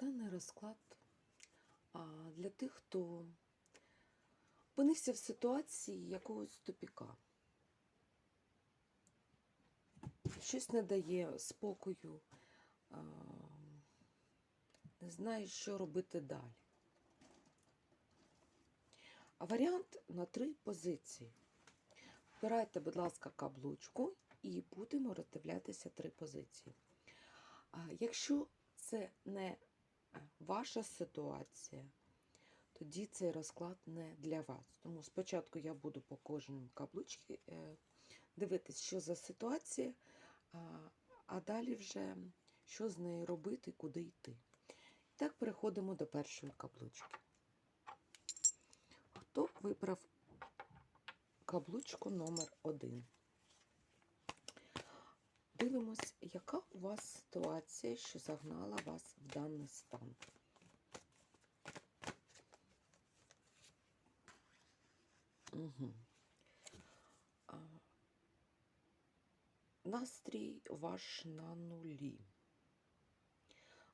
Даний розклад для тих, хто опинився в ситуації якогось тупіка. Щось не дає спокою, не знає, що робити далі. А варіант на три позиції. Вбирайте, будь ласка, каблучку і будемо роздивлятися три позиції. Якщо це не ваша ситуація, тоді цей розклад не для вас. Тому спочатку я буду по кожному каблучці е, дивитись, що за ситуація, а, далі вже що з нею робити, куди йти. Так, переходимо до першої каблучки. Хто вибрав каблучку номер один? Дивимось, яка у вас ситуація, що загнала вас в даний стан. Угу. А, настрій ваш на нулі.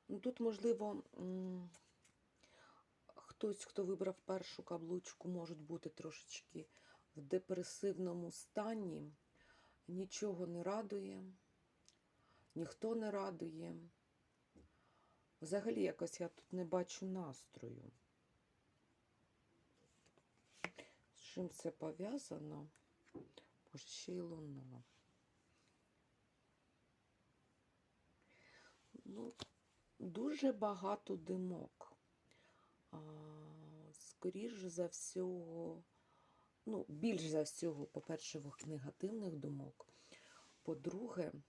Ну, тут, можливо, хтось, хто вибрав першу каблучку, можуть бути трошечки в депресивному стані, нічого не радує, ніхто не радує. Взагалі, якось я тут не бачу настрою. З чим це пов'язано? Може, ще й луна. Ну, дуже багато димок. А, скоріш за всього, ну, більш за всього, по-перше, негативних думок. По-друге, а,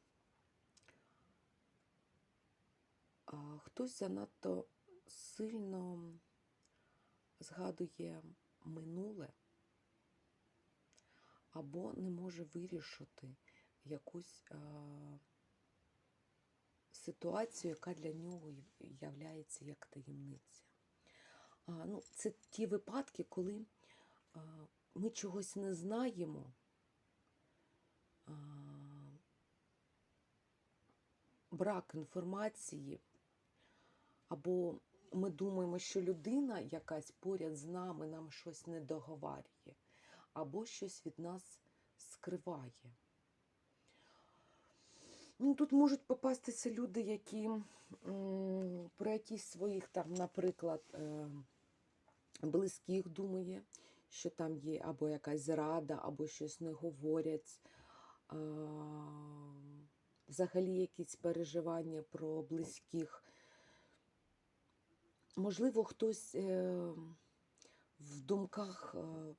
хтось занадто сильно згадує минуле або не може вирішити якусь ситуацію, яка для нього являється як таємниця. Ну, це ті випадки, коли ми чогось не знаємо. Брак інформації, або ми думаємо, що людина якась поряд з нами нам щось не договарює, або щось від нас скриває. Ну, Тут можуть попастися люди, які про якісь своїх там, наприклад, е, близьких думає, що там є або якась зрада, або щось не говорять. Взагалі якісь переживання про близьких. Можливо, хтось е, в думках е,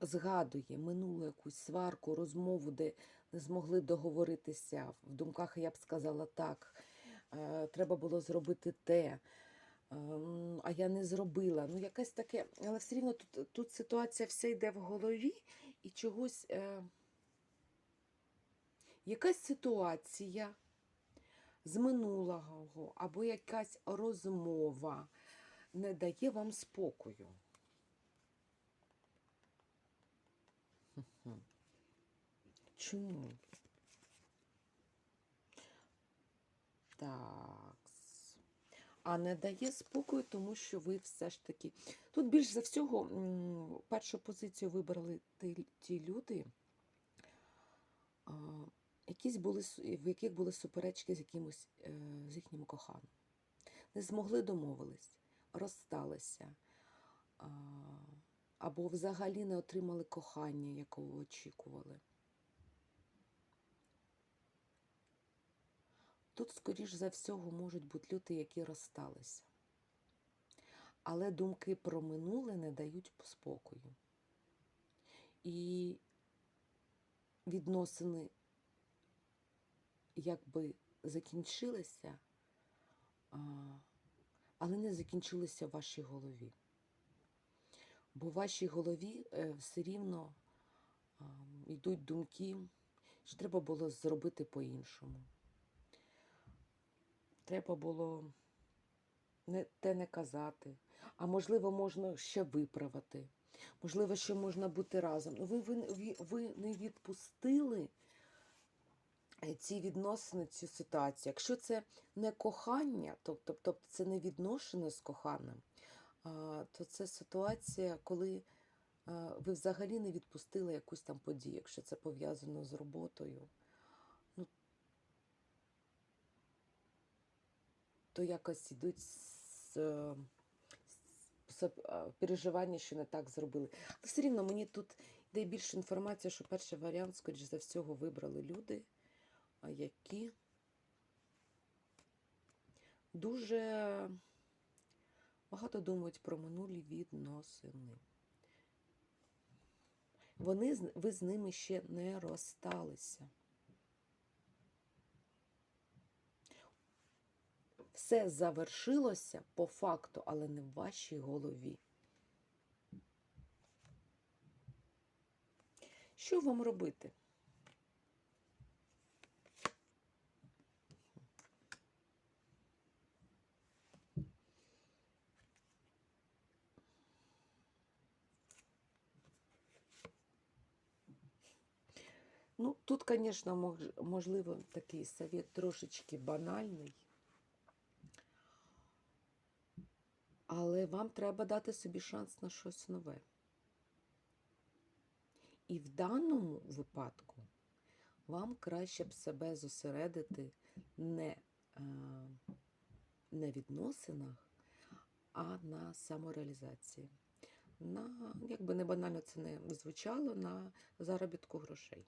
згадує минулу якусь сварку, розмову, де не змогли договоритися. В думках я б сказала так, е, треба було зробити те, е, а я не зробила. Ну, якесь таке, але все рівно тут, тут ситуація вся йде в голові і чогось. Е, якась ситуація з минулого або якась розмова не дає вам спокою. Чому? Так. А не дає спокою, тому що ви все ж таки. Тут більш за всього першу позицію вибрали ті, люди, якісь були, в яких були суперечки з якимось е, з їхнім коханим. Не змогли домовились, розсталися. Або взагалі не отримали кохання, якого очікували. Тут, скоріш за всього, можуть бути люди, які розсталися. Але думки про минуле не дають спокою. І відносини якби закінчилися, але не закінчилися в вашій голові. Бо в вашій голові е, все рівно йдуть думки, що треба було зробити по-іншому. Треба було не, те не казати, а можливо, можна ще виправити. Можливо, ще можна бути разом. Ну, ви, ви, ви- не відпустили ці відносини, цю ситуацію. Якщо це не кохання, тобто, тобто це не відношення з коханим, то це ситуація, коли ви взагалі не відпустили якусь там подію, якщо це пов'язано з роботою. Ну, то якось йдуть з, е, е, переживання, що не так зробили. Але все рівно мені тут йде більше інформація, що перший варіант, скоріш за всього, вибрали люди, а які дуже багато думають про минулі відносини. Вони, ви з ними ще не розсталися. Все завершилося по факту, але не в вашій голові. Що вам робити? Ну, тут, звісно, можливо, такий совет трошечки банальний. Але вам треба дати собі шанс на щось нове. І в даному випадку вам краще б себе зосередити не е, на відносинах, а на самореалізації. На, як би не банально це не звучало, на заробітку грошей.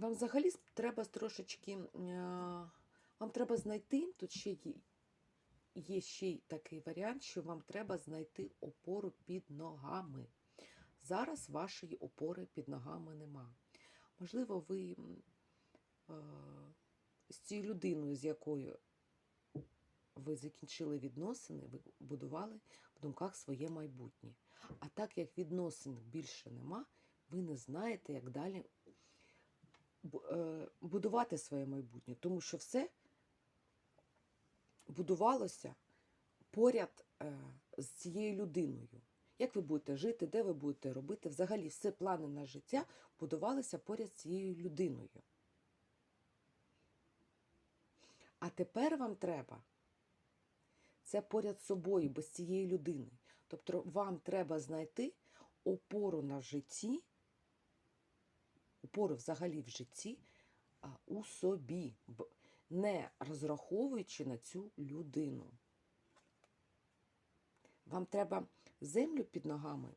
Вам взагалі треба трошечки. е, Вам треба знайти, тут ще є, ще й такий варіант, що вам треба знайти опору під ногами. Зараз вашої опори під ногами нема. Можливо, ви е, з цією людиною, з якою ви закінчили відносини, ви будували в думках своє майбутнє. А так як відносин більше нема, ви не знаєте, як далі будувати своє майбутнє, тому що все будувалося поряд е, з цією людиною. Як ви будете жити, де ви будете робити? Взагалі, все плани на життя будувалися поряд з цією людиною. А тепер вам треба це поряд з собою, без цієї людини. Тобто вам треба знайти опору на житті, опору взагалі в житті а, у собі, не розраховуючи на цю людину. Вам треба землю під ногами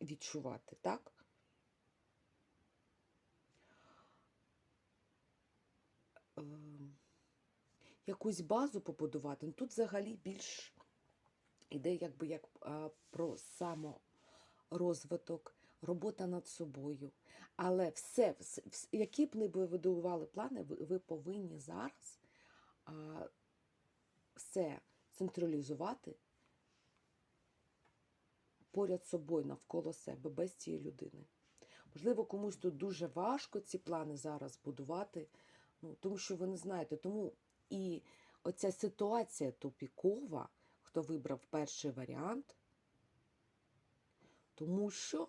відчувати, так? Ем, Якусь базу побудувати. Ну, Тут взагалі більш іде якби як про саморозвиток, робота над собою. Але все, вс- вс- які б не будували плани, ви, ви повинні зараз а, все централізувати поряд собою, навколо себе, без цієї людини. Можливо, комусь тут дуже важко ці плани зараз будувати, ну, тому що ви не знаєте. Тому і оця ситуація тупікова, хто вибрав перший варіант, тому що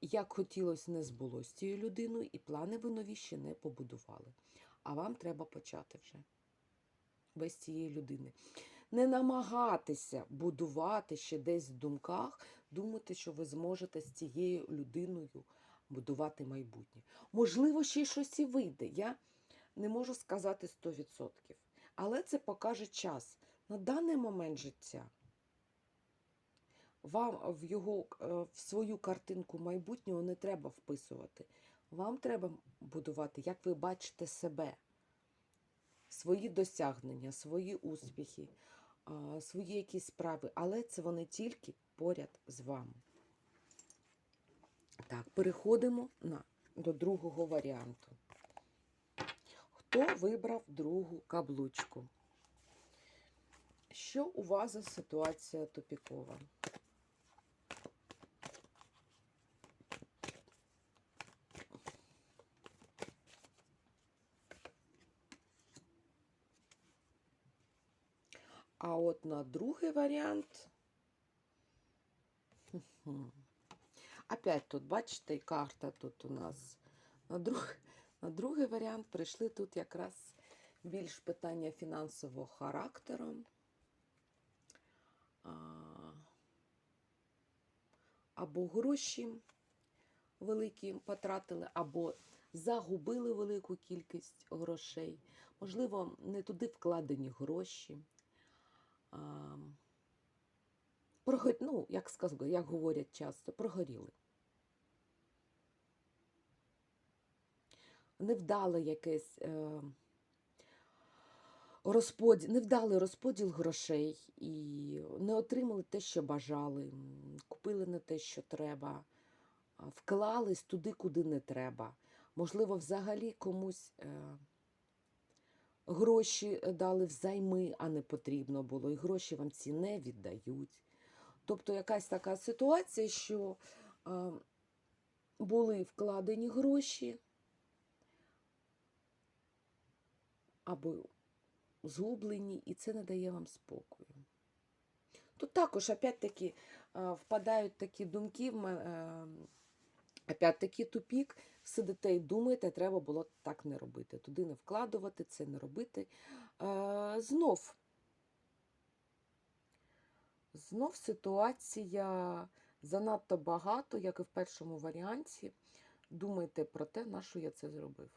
як хотілося, не збулося з цією людиною, і плани ви нові ще не побудували. А вам треба почати вже без цієї людини. Не намагатися будувати ще десь в думках, думати, що ви зможете з цією людиною будувати майбутнє. Можливо, ще щось і вийде. Я не можу сказати 100%. Але це покаже час. На даний момент життя вам в його е, в свою картинку майбутнього не треба вписувати. Вам треба будувати, як ви бачите себе, свої досягнення, свої успіхи, свої якісь справи, але це вони тільки поряд з вами. Так, переходимо на, до другого варіанту. Хто вибрав другу каблучку? Що у вас за ситуація тупікова? А от на другий варіант. Опять тут, бачите, і карта тут у нас. На, друг, на другий варіант прийшли тут якраз більш питання фінансового характеру. Або гроші великі потратили, або загубили велику кількість грошей. Можливо, не туди вкладені гроші. Ну, як сказали, як говорять часто, прогоріли. Невдале якесь е, розподіл, невдалий розподіл грошей і не отримали те, що бажали, купили не те, що треба, вклались туди, куди не треба. Можливо, взагалі комусь е, гроші дали взайми, а не потрібно було, і гроші вам ці не віддають. Тобто якась така ситуація, що е, були вкладені гроші або згублені, і це не дає вам спокою. Тут також, опять-таки, е, впадають такі думки, в ме- е, опять-таки тупік, сидите і думаєте, треба було так не робити. Туди не вкладувати, це не робити. Е, Знов, знов ситуація занадто багато, як і в першому варіанті. Думайте про те, на що я це зробив.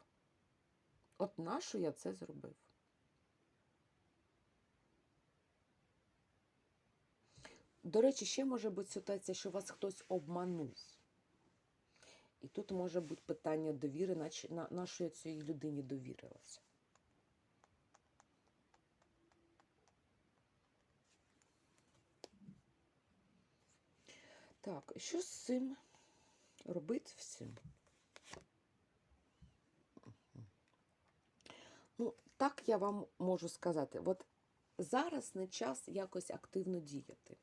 От на що я це зробив. До речі, ще може бути ситуація, що вас хтось обманув. І тут може бути питання довіри, на, на що я цій людині довірилася. Так, що з цим робити всім? Ну, так я вам можу сказати. От зараз не час якось активно діяти.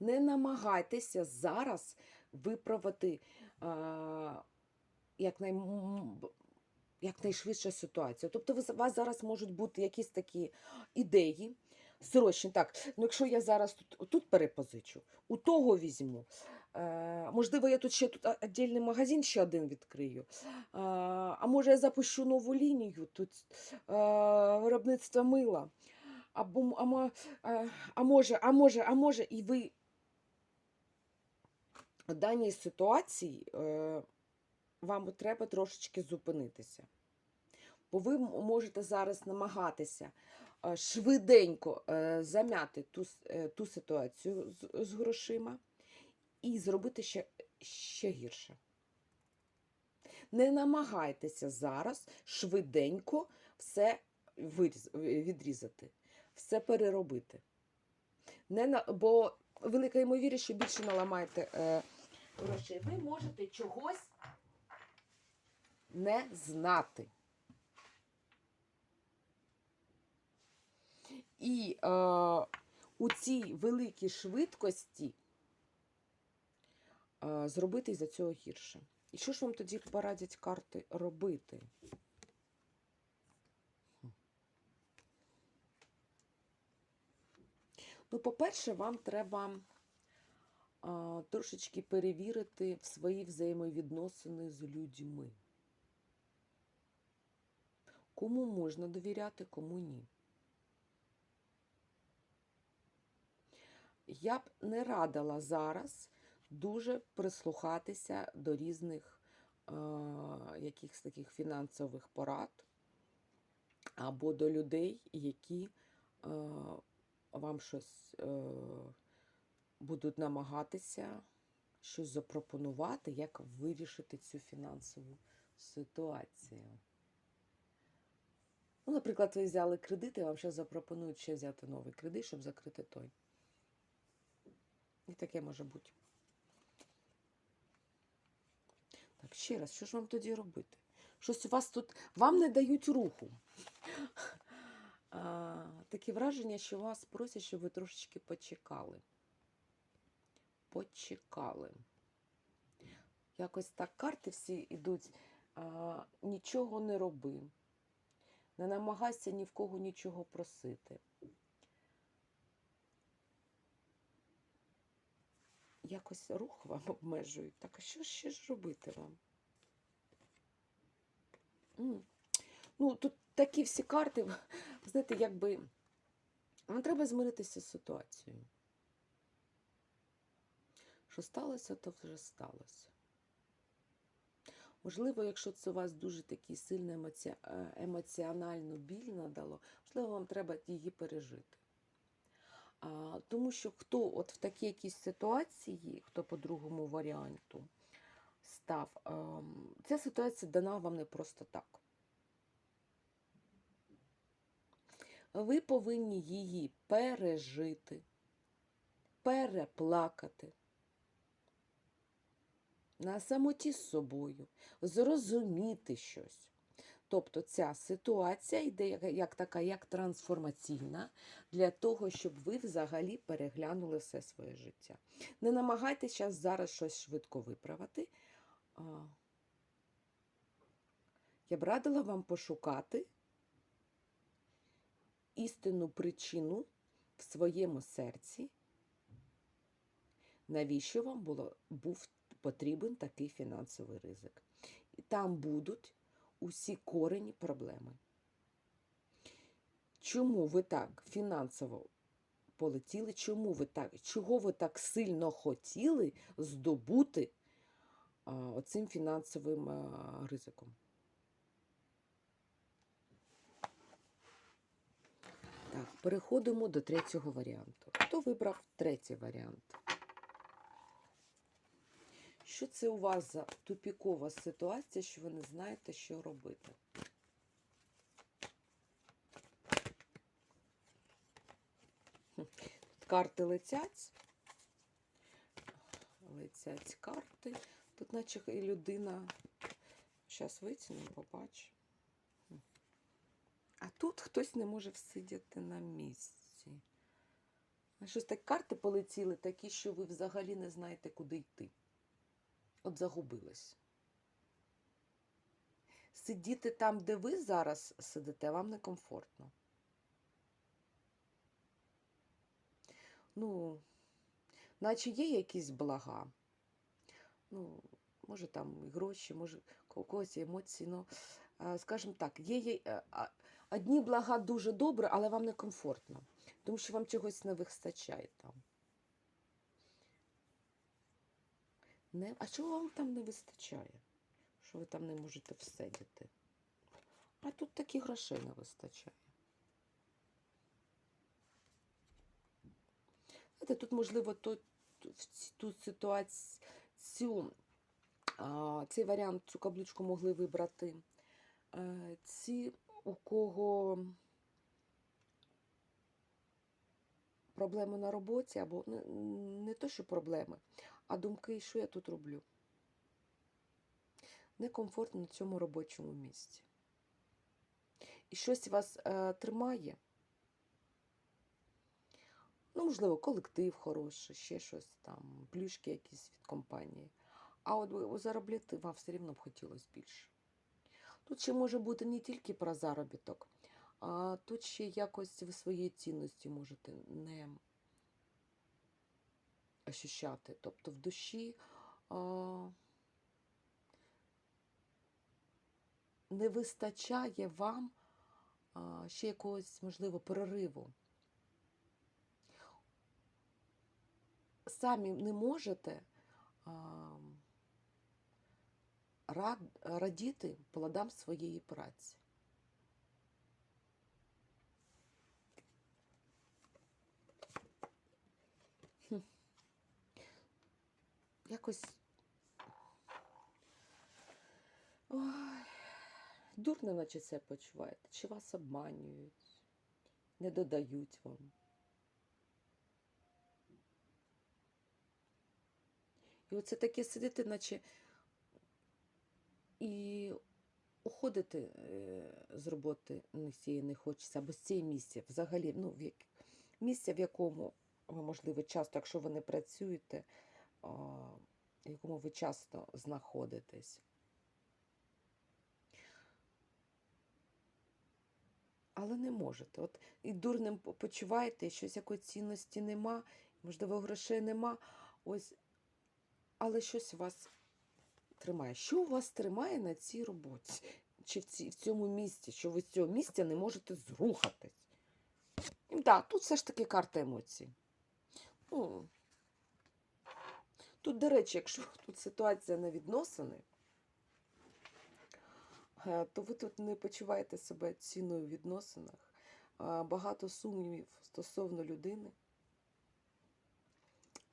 Не намагайтеся зараз виправити якнай, м, б- якнайшвидше ситуацію. Тобто у вас зараз можуть бути якісь такі ідеї, срочні. Так, ну якщо я зараз тут, тут перепозичу, у того візьму. Е, можливо, я тут ще тут віддільний магазин ще один відкрию. А, а може, я запущу нову лінію тут е, виробництва мила. Або, а, а, а може, а може, а може, і ви даній ситуації е, вам треба трошечки зупинитися. Бо ви можете зараз намагатися е, швиденько е, зам'яти ту, ту ситуацію з, з грошима і зробити ще, ще гірше. Не намагайтеся зараз швиденько все відрізати, все переробити. Не на, бо велика ймовірність, що більше наламаєте е, грошей. Ви можете чогось не знати. І е, у цій великій швидкості е, зробити із-за цього гірше. І що ж вам тоді порадять карти робити? Ну, по-перше, вам треба трошечки перевірити в свої взаємовідносини з людьми. Кому можна довіряти, кому ні. Я б не радила зараз дуже прислухатися до різних е, якихось таких фінансових порад або до людей, які е, вам щось е, намагатися щось запропонувати, як вирішити цю фінансову ситуацію. Ну, наприклад, ви взяли кредит, і вам ще запропонують ще взяти новий кредит, щоб закрити той. І таке може бути. Так, ще раз, що ж вам тоді робити? Щось у вас тут, вам не дають руху. А, таке враження, що вас просять, щоб ви трошечки почекали почекали. Якось так карти всі йдуть, а, нічого не роби, не намагайся ні в кого нічого просити. Якось рух вам обмежують. Так, а що ще ж робити вам? Ну, тут такі всі карти, знаєте, якби вам треба змиритися з ситуацією. Що сталося, то вже сталося. Можливо, якщо це у вас дуже такий сильно емоці... е, емоціонально біль надало, можливо, вам треба її пережити. А, тому що хто от в такій якійсь ситуації, хто по другому варіанту став, ем, ця ситуація дана вам не просто так. Ви повинні її пережити, переплакати на самоті з собою, зрозуміти щось. Тобто ця ситуація йде як, така, як трансформаційна для того, щоб ви взагалі переглянули все своє життя. Не намагайтеся зараз щось швидко виправити. Я б радила вам пошукати істинну причину в своєму серці, навіщо вам було, був потрібен такий фінансовий ризик. І там будуть усі корені проблеми. Чому ви так фінансово полетіли? Чому ви так, чого ви так сильно хотіли здобути а, оцим фінансовим а, ризиком? Так, переходимо до третього варіанту. Хто вибрав третій варіант? Що це у вас за тупікова ситуація, що ви не знаєте, що робити? Тут карти летять. Летять карти. Тут наче і людина. Зараз витягнемо, побачимо. Хм. А тут хтось не може всидіти на місці. Щось так карти полетіли такі, що ви взагалі не знаєте, куди йти. От загубилась. Сидіти там, де ви зараз сидите, вам некомфортно. Ну, наче є якісь блага. Ну, може там гроші, може у когось емоції. Ну, скажімо так, є, є е, одні блага дуже добре, але вам некомфортно, тому що вам чогось не вистачає там. Не... А чого вам там не вистачає? Що ви там не можете всидіти? А тут таких грошей не вистачає. Знаєте, тут, можливо, то, в ту ситуацію, цей варіант, цю каблучку могли вибрати е, ці, у кого проблеми на роботі, або не, не то, що проблеми, а думки, що я тут роблю. Некомфортно на цьому робочому місці. І щось вас е, тримає. Ну, можливо, колектив хороший, ще щось там, плюшки якісь від компанії. А от заробляти вам все рівно б хотілося більше. Тут ще може бути не тільки про заробіток, а тут ще якось ви свої цінності можете не ощущати. Тобто в душі а, не вистачає вам а, ще якогось, можливо, перериву. Самі не можете а, рад, радіти плодам своєї праці. Якось. Ой, дурно, наче це почуваєте, чи вас обманюють, не додають вам. І оце таке сидите, наче і уходити е, з роботи не цієї не хочеться, або з цієї місця взагалі, ну, в як... місця, в якому ви, можливо, часто, якщо ви не працюєте, в якому ви часто знаходитесь. Але не можете. От і дурним почуваєте, щось якої цінності нема, можливо, грошей нема. Ось але щось вас тримає. Що у вас тримає на цій роботі? Чи в, ці, в цьому місці, що ви з цього місця не можете зрухатись? Так, да, тут все ж таки карта емоцій. Ну, тут, до речі, якщо тут ситуація на відносини, е, то ви тут не почуваєте себе ціною в відносинах. Е, Багато сумнівів стосовно людини,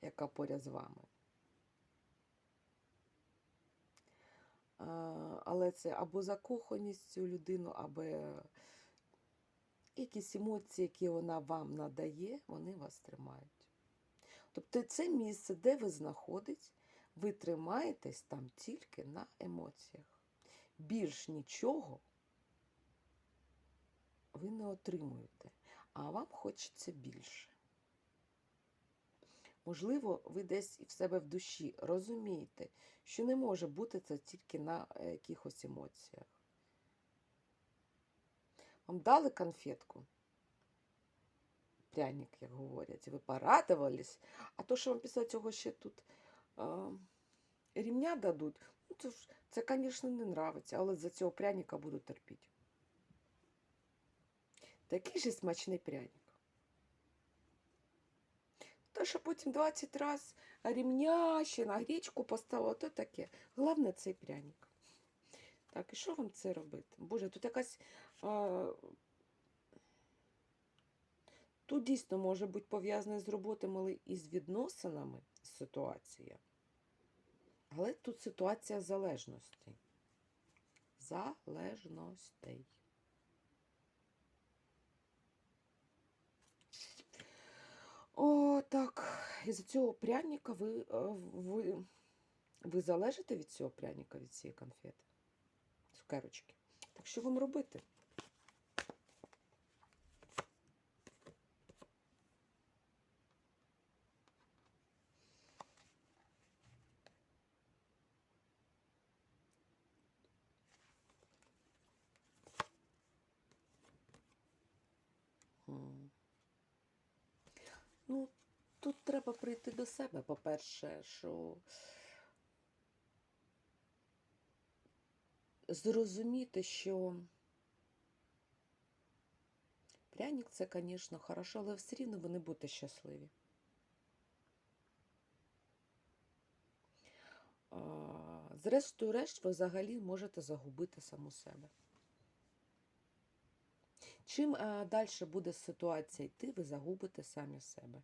яка поряд з вами. Е, Але це або закоханість цю людину, або якісь емоції, які вона вам надає, вони вас тримають. Тобто це місце, де ви знаходитесь, ви тримаєтесь там тільки на емоціях. Більш нічого ви не отримуєте, а вам хочеться більше. Можливо, ви десь в себе в душі розумієте, що не може бути це тільки на е, якихось емоціях. Вам дали конфетку? Пряник, як говорять, ви порадувались, а то, що вам після цього ще тут а, рівня дадуть, ну це, ж, це, звісно, не нравиться, але за цього пряника буду терпіти. Такий же смачний пряник. То, що потім 20 раз рівня ще на грічку поставила, то таке. Головне цей пряник. Так, і що вам це робити? Боже, тут якась. А... Тут дійсно може бути пов'язане з роботами, і з відносинами ситуація. Але тут ситуація залежності. Залежностей. О, так. Із цього пряника ви, е, ви, ви залежите від цього пряника, від цієї конфети? Цукерочки. Так що вам робити? М. Ну, тут треба прийти до себе, по-перше, що зрозуміти, що пряник це, звісно, хорошо, але все рівно ви не щасливі. Зрештою, решт, ви взагалі можете загубити саму себе. Чим далі буде ситуація йти, ви загубите самі себе.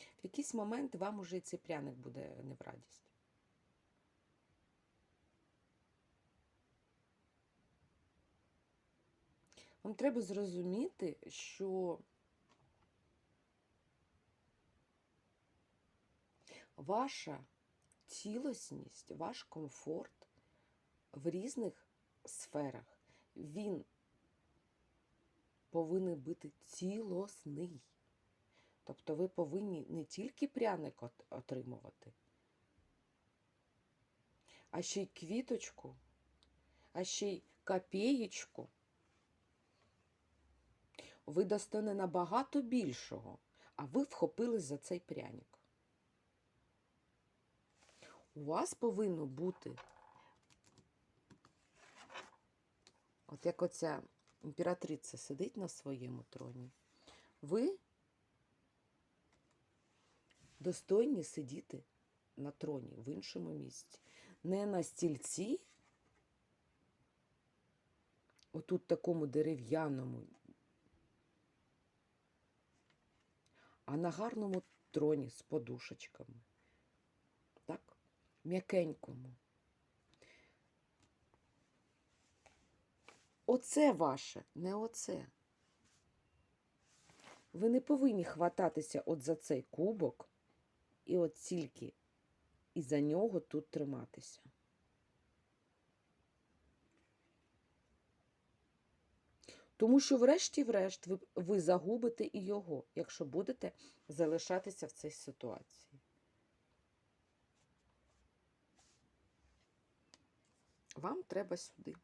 В якийсь момент вам уже і цей пряник буде не в радість. Вам треба зрозуміти, що ваша цілісність, ваш комфорт в різних сферах, він повинен бути цілосний. Тобто ви повинні не тільки пряник отримувати, а ще й квіточку, а ще й копієчку. Ви дасте набагато більшого, а ви вхопились за цей пряник. У вас повинно бути, от як оця імператриця сидить на своєму троні, ви достойні сидіти на троні в іншому місці. Не на стільці, отут такому дерев'яному, а на гарному троні з подушечками. Так? М'якенькому. Оце ваше, не оце. Ви не повинні хвататися от за цей кубок і от тільки і за нього тут триматися. Тому що, врешті-врешт, ви, ви загубите і його, якщо будете залишатися в цій ситуації. Вам треба сюди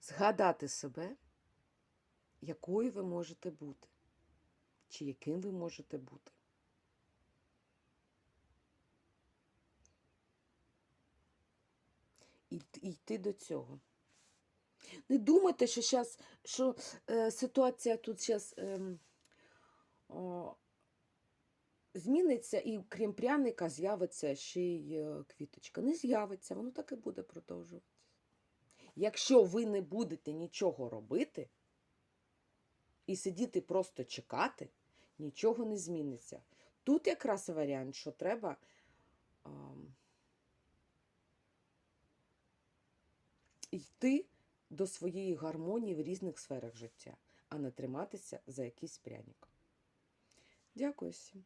згадати себе, якою ви можете бути, чи яким ви можете бути. І, йти до цього. Не думайте, що, щас, що е, ситуація тут зараз ем, о, зміниться, і крім пряника з'явиться ще й е, квіточка. Не з'явиться, воно так і буде продовжуватися. Якщо ви не будете нічого робити і сидіти просто чекати, нічого не зміниться. Тут якраз варіант, що треба ам, йти до своєї гармонії в різних сферах життя, а не триматися за якийсь пряник. Дякую всім.